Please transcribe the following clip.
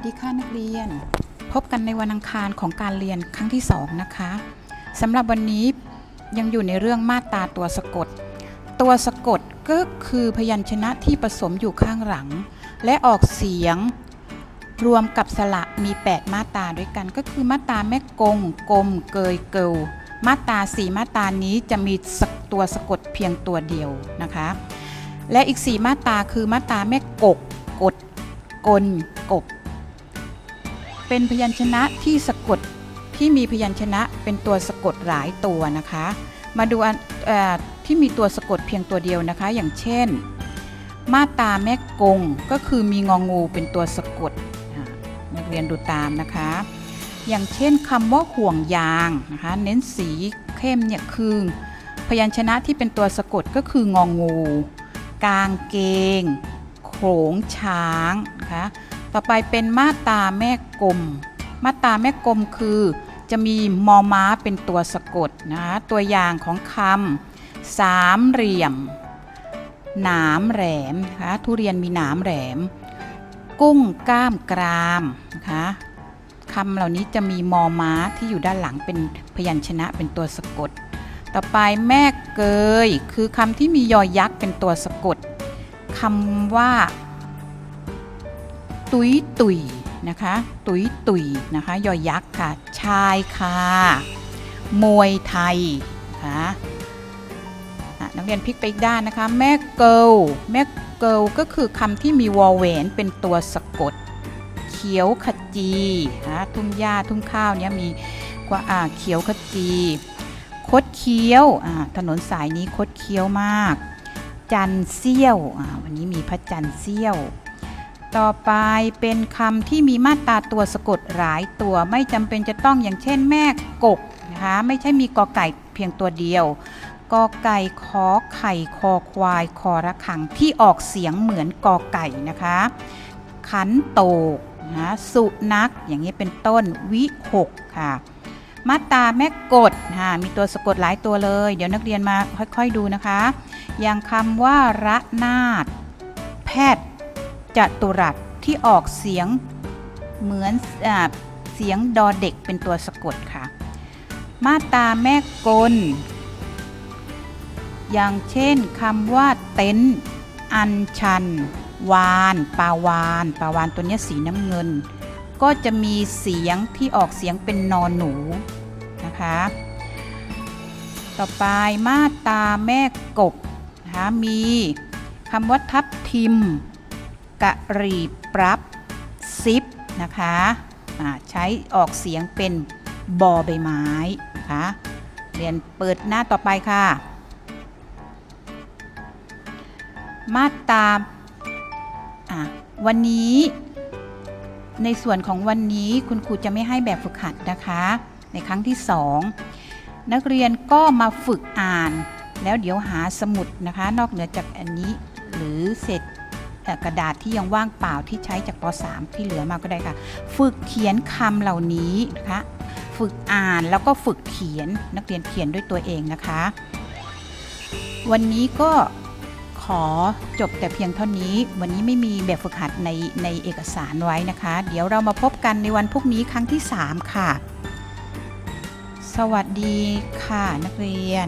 สวัสดีค่ะนักเรียน พบกันในวันอังคารของการเรียนครั้งที่ 2 นะคะสำหรับวันนี้ยังอยู่ในเรื่องมาตราตัวสะกด ตัวสะกดก็คือพยัญชนะที่ผสมอยู่ข้างหลัง และออกเสียงรวมกับสระมี 8 มาตราด้วยกัน ก็คือมาตราแม่กงกลมเกยเกิลมาตราสีมาตรานี้จะมีสะตัวสะกดเพียงตัวเดียวนะคะ และอีก 4 มาตราคือมาตราแม่กกกดกลกบ เป็นพยัญชนะที่สะกดที่มีพยัญชนะเป็นตัวสะกดหลายตัวนะคะ มาดูอันเอ่อที่มีตัวสะกดเพียงตัวเดียวนะคะ อย่างเช่น มาตาแม่กงก็คือมีงองูเป็นตัวสะกดนักเรียนดูตามนะคะ อย่างเช่นคำว่าห่วงยางนะคะเน้นสีเข้มเนี่ยคือพยัญชนะที่เป็นตัวสะกดก็คืององู กางเกง โขงช้างนะคะ ต่อไปเป็นมาตาแม่กลม มาตาแม่กลมคือจะมีมอม้าเป็นตัวสะกดนะคะตัวอย่างของคำสามเหลี่ยม หนามแหลมนะคะทุเรียนมีหนามแหลม กุ้งก้ามกรามนะคะคำเหล่านี้จะมีมอม้าที่อยู่ด้านหลังเป็นพยัญชนะเป็นตัวสะกด ต่อไปแม่เกย คือคำที่มียอยักษ์เป็นตัวสะกดคำว่า ตุยตุยนะคะ ตุยตุยนะคะยอยักษ์ค่ะ ชายคามวยไทยนะคะอะนักเรียนพลิกไปอีกด้านนะคะ แม่เกิลแม่เกิลก็คือคำที่มีวอลเวนเป็นตัวสะกด เขียวขจีนะทุ่งหญ้าทุ่งข้าวเนี่ยมีกว่าอ่าเขียวขจี คดเคี้ยวอ่าถนนสายนี้คดเคี้ยวมาก จันเซี่ยวอ่าวันนี้มีพระจันเซี่ยว ต่อไปเป็นคำที่มีมาตราตัวสะกดหลายตัวไม่จำเป็นจะต้องอย่างเช่นแม่กกนะคะไม่ใช่มีกอไก่เพียงตัวเดียวกอไก่ขอไข่คอควายคอระคังที่ออกเสียงเหมือนกอไก่นะคะ ขันโตกนะสุนัขอย่างนี้เป็นต้นวิหกค่ะมาตาแม่กดนะมีตัวสะกดหลายตัวเลย เดี๋ยวนักเรียนมาค่อยๆดูนะคะ อย่างคำว่าระนาด แพทย์ จัตุรัสที่ออกเสียงเหมือนอเสียงดอเด็กเป็นตัวสะกดค่ะ มาตาแม่กล อย่างเช่นคำว่าเต็นท์อัญชัน วานปาวานปาวานตัวเนี้ยสีน้ำเงิน ก็จะมีเสียงที่ออกเสียงเป็นนอนหนูนะคะ ต่อไปมาตาแม่กบนะคะมีคำว่าทับทิม กะหรีปรับซิปนะคะใช้ออกเสียงเป็นบอใบไม้นะคะเรียนเปิดหน้าต่อไปค่ะ มาตราวันนี้ในส่วนของวันนี้คุณครูจะไม่ให้แบบฝึกหัดนะคะ ในครั้งที่สองนักเรียนก็มาฝึกอ่าน แล้วเดี๋ยวหาสมุดนะคะ นอกเหนือจากอันนี้หรือเศษเอ่อ กระดาษที่ยังว่างเปล่าที่ใช้จากป .3 ที่เหลือมาก็ได้ค่ะ ฝึกเขียนคำเหล่านี้นะคะ ฝึกอ่านแล้วก็ฝึกเขียนนักเรียนเขียนด้วยตัวเองนะคะ วันนี้ก็ขอจบแต่เพียงเท่านี้ วันนี้ไม่มีแบบฝึกหัดในในเอกสารไว้นะคะ เดี๋ยวเรามาพบกันในวันพรุ่งนี้ครั้งที่ 3 ค่ะ สวัสดีค่ะนักเรียน